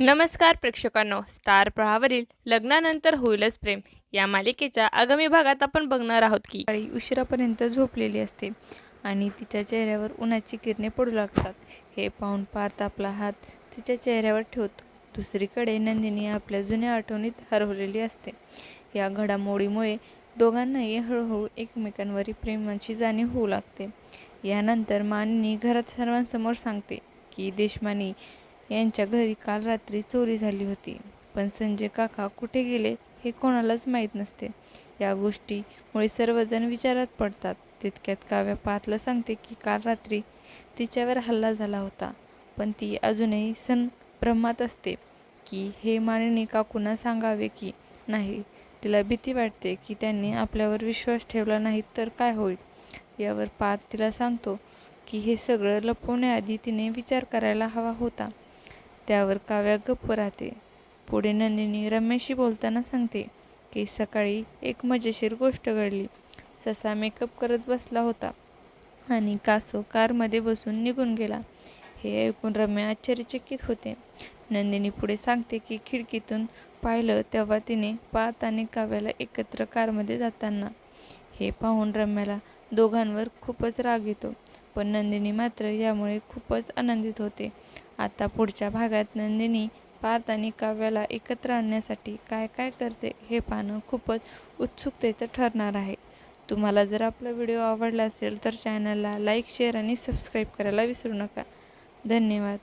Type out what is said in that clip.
नमस्कार प्रेक्षकांनो. स्टार प्रहावरील लग्नानंतर होईलच प्रेम. या मालिकेच्या आगामी भागात आपण बघणार आहोत की काळी उशिरापर्यंत झोपलेली असते आणि तिच्या चेहऱ्यावर उन्हाची किरणे पडू लागतात. हे पाहून पार्थ आपला हात तिच्या चेहऱ्यावर ठेवतो. दुसरीकडे नंदिनी आपल्या जुन्या आठवणीत हरवलेली असते. या घडामोडीमुळे दोघांनाही हळूहळू एकमेकांवरील प्रेमाची जाणीव होऊ लागते. यानंतर मानिनी घरात सर्वांसमोर सांगते की देशमानी यांच्या घरी काल रात्री चोरी झाली होती. पण संजय काका कुठे गेले हे कोणालाच माहीत नसते. या गोष्टीमुळे सर्वजण विचारात पडतात. तितक्यात काव्या पार्थला सांगते की काल रात्री तिच्यावर हल्ला झाला होता. पण ती अजूनही सण ब्रह्मात असते की हे मानिनी काकूंना सांगावे की नाही तिला भीती वाटते की त्यांनी आपल्यावर विश्वास ठेवला नाही तर काय होईल? यावर पार्थ तिला सांगतो की हे सगळं लपवण्याआधी तिने विचार करायला हवा होता. त्यावर काव्या गप्प राहते. पुढे नंदिनी रमेशशी बोलताना सांगते की सकाळी एक मजेशीर गोष्ट घडली. ससा मेकअप करत बसला होता आणि कासो कारमध्ये बसून निघून गेला. हे ऐकून रम्या आश्चर्यचकित होते. नंदिनी पुढे सांगते की खिडकीतून पाहिलं तेव्हा तिने पात आणि काव्याला एकत्र कारमध्ये जाताना. हे पाहून रम्याला दोघांवर खूपच राग येतो. पण नंदिनी मात्र यामुळे खूपच आनंदित होते. आता पुढच्या भागात नंदिनी पार्थ आणि काव्याला एकत्र आणण्यासाठी काय काय करते हे पाहणं खूपच उत्सुकतेचं ठरणार आहे. तुम्हाला जर आपला व्हिडिओ आवडला असेल तर चॅनलला लाईक शेअर आणि सबस्क्राईब करायला विसरू नका. धन्यवाद.